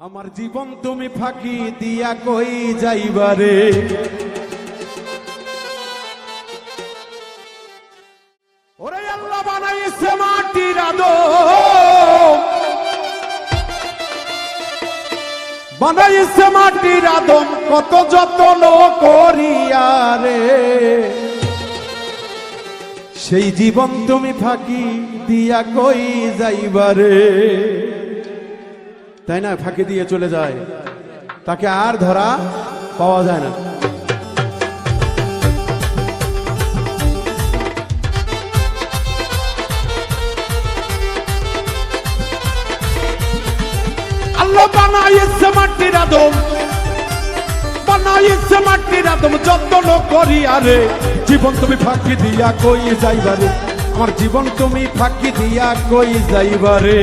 আমার জীবন তুমি ফাঁকি দিয়া কই যাইবারে ওরে আল্লাহ বানাইছে মাটির আদম বানাইছে মাটির আদম, কত যত্ন করিয়া রে। সেই জীবন তুমি ফাঁকি দিয়া কই যাইবারে তাই না? ফাঁকি দিয়ে চলে যায়। তাকে আর ধরা পাওয়া যায় না। আল্লাহ বানাইছে মাটির আদম। বানাইছে মাটির আদম, যত্ন করি আরে জীবন তুমি ফাঁকি দিয়া কই যাইবারে আমার জীবন তুমি ফাঁকি দিয়া কই যাইবারে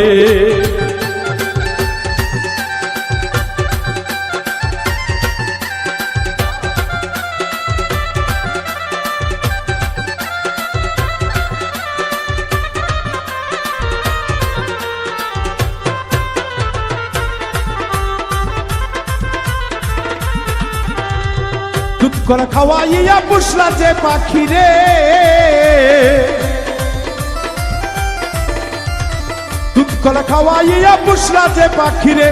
করে খাওয়াইয়া পুষলা যে পাখি রে। দুধ খাওয়াইয়া পুষলা যে পাখি রে।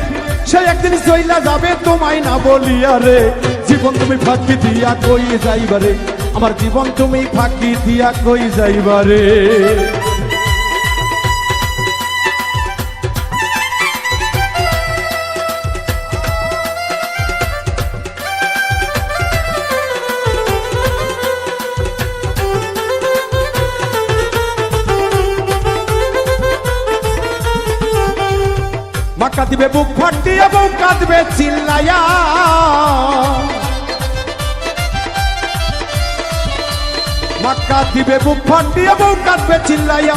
সে একদিন চইলা যাবে তোমায় না বলিয়া রে। জীবন তুমি ফাঁকি দিয়া কই যাইবারে? আমার জীবন তুমি ফাঁকি দিয়া কই যাইবারে? মাকা দিবে বুক ফাটিয়ে বউ কাঁদবে চিল্লায়া মাক্কা দিবে বুক ফাটিয়ে বউ কাঁদবে চিল্লাইয়া।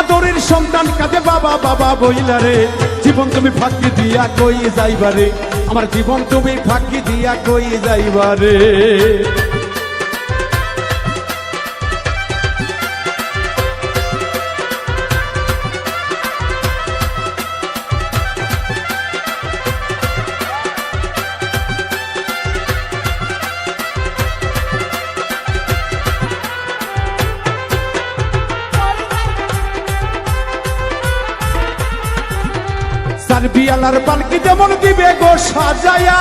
আদরের সন্তান কাঁদে, বাবা বাবা বইলা রে। জীবন তুমি ফাঁকি দিয়া কই যাইবারে আমার জীবন তুমি ফাঁকি দিয়া কই যাইবারে সার্বিয়ালার পালকি যেমন দিবে গো সাজায়া।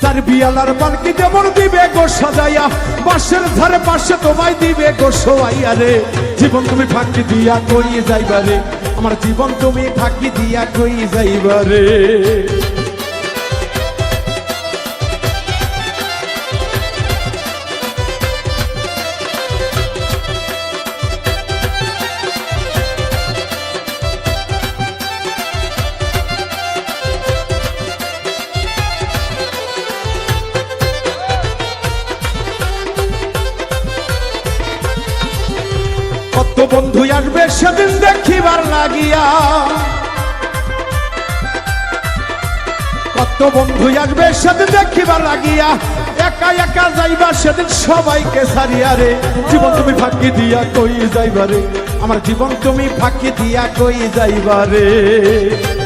সার্বিয়ালার পালকি যেমন দিবে গো সাজায়া বাসের ধারে পাশে তোমায় দিবে গো সোয়াইয়া রে। জীবন তুমি ফাঁকি দিয়া কই যাইবারে আমার জীবন তুমি ফাঁকি দিয়া কই যাইবারে কত বন্ধু আসবে সেদিন দেখিবার লাগিয়া। কত বন্ধু আসবে সেদিন দেখিবার লাগিয়া। একা একা যাইবা সেদিন সবাইকে সারিয়া রে। জীবন তুমি ফাঁকি দিয়া কই যাইবারে আমার জীবন তুমি ফাঁকি দিয়া কই যাইবারে এই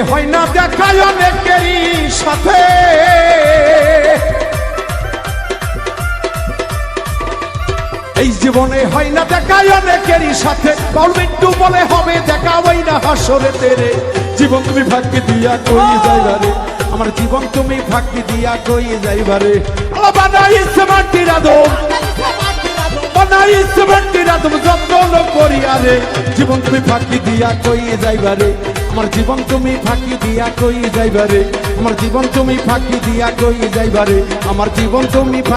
হয় না দেখায় অনেকেরই সাথে। এই জীবনে হয় না অনেকেরই সাথে। বলে হবে, দেখা ওই না হাসরে তেরে জীবন তুমি ফাঁকি দিয়া কই যাইবারে আমার জীবন তুমি ফাঁকি দিয়া কই যাইবারে বানাইছে রে। জীবন তুমি ফাঁকি দিয়া কই যাইবারে আমার জীবন তুমি ফাঁকি দিয়া কই যাইবারে? আমার জীবন তুমি ফাঁকি দিয়া কই যাইবারে? আমার জীবন তুমি